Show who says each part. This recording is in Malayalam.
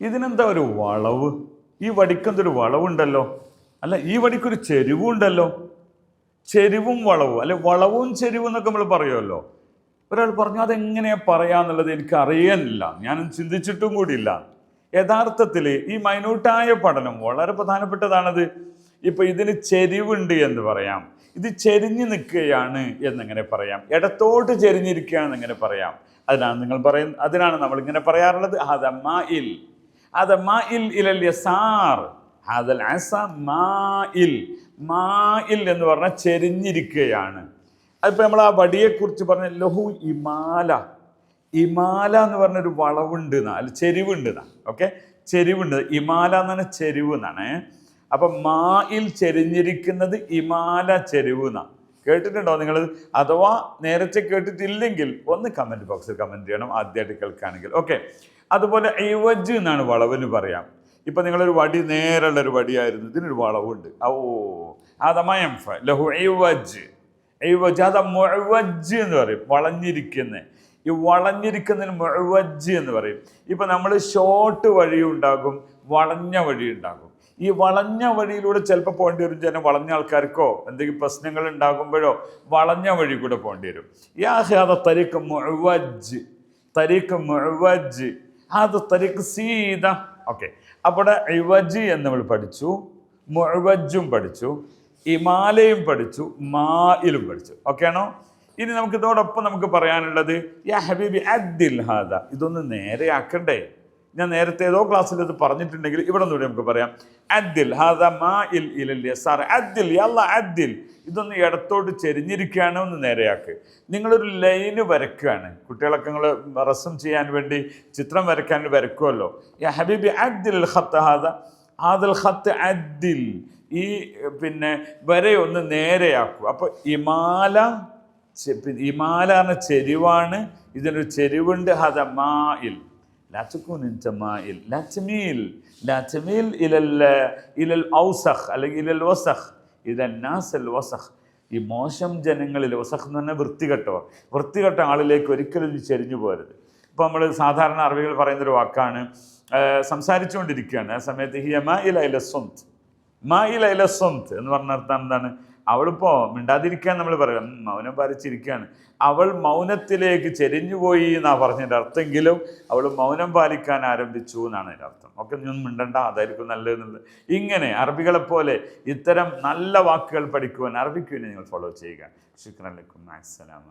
Speaker 1: ഇതിനെന്താ ഒരു വളവ്? ഈ വടിക്കെന്തൊരു വളവുണ്ടല്ലോ? അല്ല ഈ വടിക്കൊരു ചെരുവുണ്ടല്ലോ? ചെരുവും വളവും. അല്ലെ വളവും ചെരുവും എന്നൊക്കെ നമ്മൾ പറയുമല്ലോ. ഒരാൾ പറഞ്ഞു അതെങ്ങനെയാ പറയാന്നുള്ളത് എനിക്ക് അറിയാനില്ല. ഞാൻ ചിന്തിച്ചിട്ടും കൂടിയില്ല. യഥാർത്ഥത്തിൽ ഈ മൈന്യൂട്ടായ പഠനം വളരെ പ്രധാനപ്പെട്ടതാണത്. ഇപ്പൊ ഇതിന് ചെരിവുണ്ട് എന്ന് പറയാം. ഇത് ചെരിഞ്ഞു നിൽക്കുകയാണ് എന്നെങ്ങനെ പറയാം? ഇടത്തോട്ട് ചെരിഞ്ഞിരിക്കുകയാണെന്ന് എങ്ങനെ പറയാം? അതിനാണ് നിങ്ങൾ പറയുന്ന അതിനാണ് നമ്മൾ ഇങ്ങനെ പറയാറുള്ളത് ഹദമായിൽ ഹദമായിൽ ഇലൽ യസാർ ഹദൽ അസ മായിൽ മായിൽ എന്ന് പറഞ്ഞാൽ ചെരിഞ്ഞിരിക്കുകയാണ് അതിപ്പോൾ നമ്മൾ ആ വടിയെക്കുറിച്ച് പറഞ്ഞ ലഹു ഇമാല. ഇമാല എന്ന് പറഞ്ഞൊരു വളവുണ്ട് എന്നാ. അല്ല ചെരിവുണ്ട് എന്നാ. ഓക്കെ? ചെരിവുണ്ട്. ഇമാല എന്ന് പറഞ്ഞാൽ ചെരിവ് എന്നാണ്. അപ്പം മായിൽ ചെരിഞ്ഞിരിക്കുന്നത് ഇമാല ചെരിവ് എന്നാണ് കേട്ടിട്ടുണ്ടോ നിങ്ങൾ? അഥവാ നേരത്തെ കേട്ടിട്ടില്ലെങ്കിൽ ഒന്ന് കമന്റ് ബോക്സിൽ കമന്റ് ചെയ്യണം. ആദ്യമായിട്ട് കേൾക്കുകയാണെങ്കിൽ ഓക്കെ? അതുപോലെ ഐവജ് എന്നാണ് വളവിന് പറയാം. ഇപ്പം നിങ്ങളൊരു വടി നേരെയുള്ള ഒരു വടിയായിരുന്നു. ഇതിനൊരു വളവുണ്ട്. ഓ അതമയം ലഹു ഐവജ്. ഐവജ് അത് മൊഴവജ് എന്ന് പറയും. വളഞ്ഞിരിക്കുന്ന. ഈ വളഞ്ഞിരിക്കുന്നതിന് മൊഴവജ് എന്ന് പറയും. ഇപ്പം നമ്മൾ ഷോർട്ട് വഴി ഉണ്ടാകും വളഞ്ഞ വഴി ഉണ്ടാകും. ഈ വളഞ്ഞ വഴിയിലൂടെ ചിലപ്പോൾ പോകേണ്ടി വരും. ചില വളഞ്ഞ ആൾക്കാർക്കോ എന്തെങ്കിലും പ്രശ്നങ്ങൾ ഉണ്ടാകുമ്പോഴോ വളഞ്ഞ വഴി കൂടെ പോകേണ്ടി വരും. യാ ഹാദ തരീഖ് മുഴവജ്. തരീഖ് മുഴവജ്. അത് തരിക്സീത സീത. ഓക്കെ അവിടെ ഇവജി എന്ന് നമ്മൾ പഠിച്ചു മുഴവജും പഠിച്ചു ഇമാലയും പഠിച്ചു മായിലും പഠിച്ചു. ഓക്കെ ആണോ? ഇനി നമുക്ക് ഇതോടൊപ്പം നമുക്ക് പറയാനുള്ളത് ഇതൊന്ന് നേരെയാക്കണ്ടേ? ഞാൻ നേരത്തെ ഏതോ ക്ലാസ്സിൽ ഇത് പറഞ്ഞിട്ടുണ്ടെങ്കിൽ ഇവിടെ നിന്ന് നമുക്ക് പറയാം. അദ്ദിൽ ഹാദ മാ ഇൽ ഇലല്ലേ സാർ അദ്ദിൽ അല്ല അദ്ദിൽ. ഇതൊന്ന് ഇടത്തോട്ട് ചെരിഞ്ഞിരിക്കുകയാണ് ഒന്ന് നേരെയാക്ക്. നിങ്ങളൊരു ലൈന് വരയ്ക്കുകയാണ്. കുട്ടികളൊക്കെ നിങ്ങൾ റസം ചെയ്യാൻ വേണ്ടി ചിത്രം വരയ്ക്കാൻ വരയ്ക്കുമല്ലോ. യാ ഹബീബി അദ്ദിൽ ഹത്ത് ഹാദ. ഹാദൽ ഹത്ത് അദ്ദിൽ. ഈ പിന്നെ വരെ ഒന്ന് നേരെയാക്കൂ. അപ്പോൾ ഇമാല ഇമാലാണ് ചെരിവാണ്. ഇതിനൊരു ചെരിവുണ്ട് ഹദ മായിൽ لا تكون انت مائل لا تميل لا تميل الى ال الى الاوسخ അല്ലെങ്കിൽ الى الوسخ الى الناس الوسخ ഈ മോശം ജനങ്ങളിൽ വസഖ് എന്ന് പറഞ്ഞാൽ വൃത്തികെട്ടവർ വൃത്തികെട്ട ആളിലേക്ക് ഒരിക്കലും ഇത് ചെരിഞ്ഞു പോരുത് ഇപ്പോൾ നമ്മൾ സാധാരണ അറബികൾ പറയുന്നൊരു വാക്കാണ് ആ, സംസാരിച്ചുകൊണ്ടിരിക്കുകയാണ് ആ സമയത്ത് ഹിയ മാ ഇല ഇല സ്വന്ത് മാ ഇല ഇല സ്വന്ത് എന്ന് പറഞ്ഞ അർത്ഥം എന്താണ് അവളിപ്പോ മിണ്ടാതിരിക്കാൻ നമ്മൾ പറയാം. മൗനം പാലിച്ചിരിക്കുകയാണ് അവൾ മൗനത്തിലേക്ക് ചെരിഞ്ഞുപോയി എന്നാ പറഞ്ഞതിന്റെ അർത്ഥമെങ്കിലും അവൾ മൗനം പാലിക്കാൻ ആരംഭിച്ചു എന്നാണ് അതിന്റെ അർത്ഥം. ഒക്കെ ഒന്നും മിണ്ടണ്ട അതായിരിക്കും നല്ലതെന്നുള്ളത്. ഇങ്ങനെ അറബികളെ പോലെ ഇത്തരം നല്ല വാക്കുകൾ പഠിക്കുവാൻ അറബിക്കുവിനെ നിങ്ങൾ ഫോളോ ചെയ്യുക. ശുക്രൻ അലൈക്കും. അസ്സലാമ